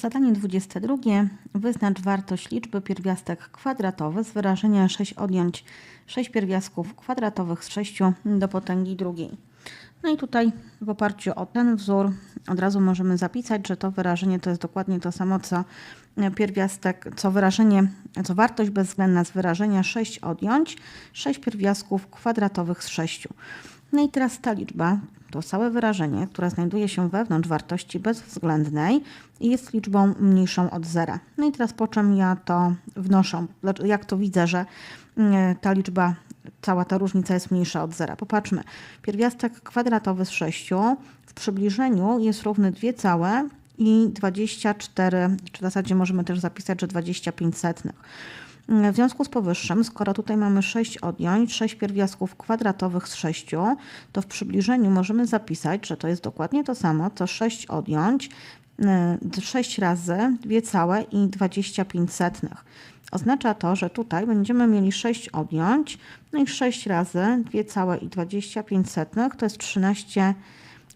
Zadanie 22. Wyznacz wartość liczby pierwiastek kwadratowy z wyrażenia 6 odjąć 6 pierwiastków kwadratowych z 6 do potęgi drugiej. No i tutaj w oparciu o ten wzór od razu możemy zapisać, że to wyrażenie to jest dokładnie to samo co pierwiastek, co wyrażenie, co wartość bezwzględna z wyrażenia 6 odjąć 6 pierwiastków kwadratowych z 6. No i teraz ta liczba, to całe wyrażenie, które znajduje się wewnątrz wartości bezwzględnej i jest liczbą mniejszą od zera. No i teraz po czym ja to wnoszę, jak to widzę, że mm, ta liczba, cała ta różnica jest mniejsza od zera. Popatrzmy, pierwiastek kwadratowy z 6 w przybliżeniu jest równy 2 całe i 24, czy w zasadzie możemy też zapisać, że 25 setnych. W związku z powyższym, skoro tutaj mamy 6 odjąć, 6 pierwiastków kwadratowych z 6, to w przybliżeniu możemy zapisać, że to jest dokładnie to samo, co 6 odjąć, 6 razy 2 całe i 25 setnych. Oznacza to, że tutaj będziemy mieli 6 odjąć, no i 6 razy 2 całe i 25 setnych, to jest 13,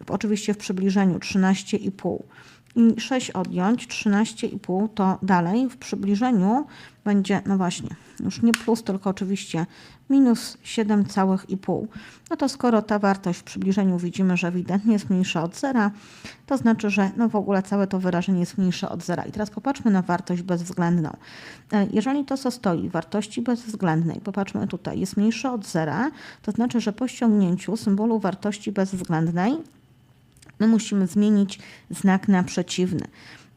oczywiście w przybliżeniu 13,5 i 6 odjąć, 13,5 to dalej w przybliżeniu będzie, no właśnie, już nie plus, tylko oczywiście minus 7,5. No to skoro ta wartość w przybliżeniu widzimy, że ewidentnie jest mniejsza od zera, to znaczy, że no w ogóle całe to wyrażenie jest mniejsze od zera. I teraz popatrzmy na wartość bezwzględną. E, jeżeli to, co stoi w wartości bezwzględnej, popatrzmy tutaj, jest mniejsze od zera, to znaczy, że po ściągnięciu symbolu wartości bezwzględnej my musimy zmienić znak na przeciwny.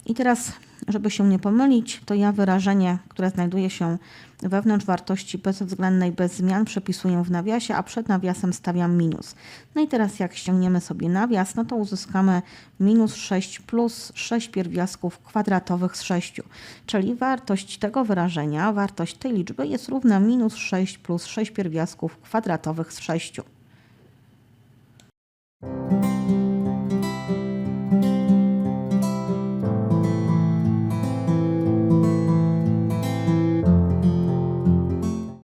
I teraz, żeby się nie pomylić, to ja wyrażenie, które znajduje się wewnątrz wartości bezwzględnej bez zmian przepisuję w nawiasie, a przed nawiasem stawiam minus. No i teraz jak ściągniemy sobie nawias, no to uzyskamy minus 6 plus 6 pierwiastków kwadratowych z 6. Czyli wartość tego wyrażenia, wartość tej liczby jest równa minus 6 plus 6 pierwiastków kwadratowych z 6.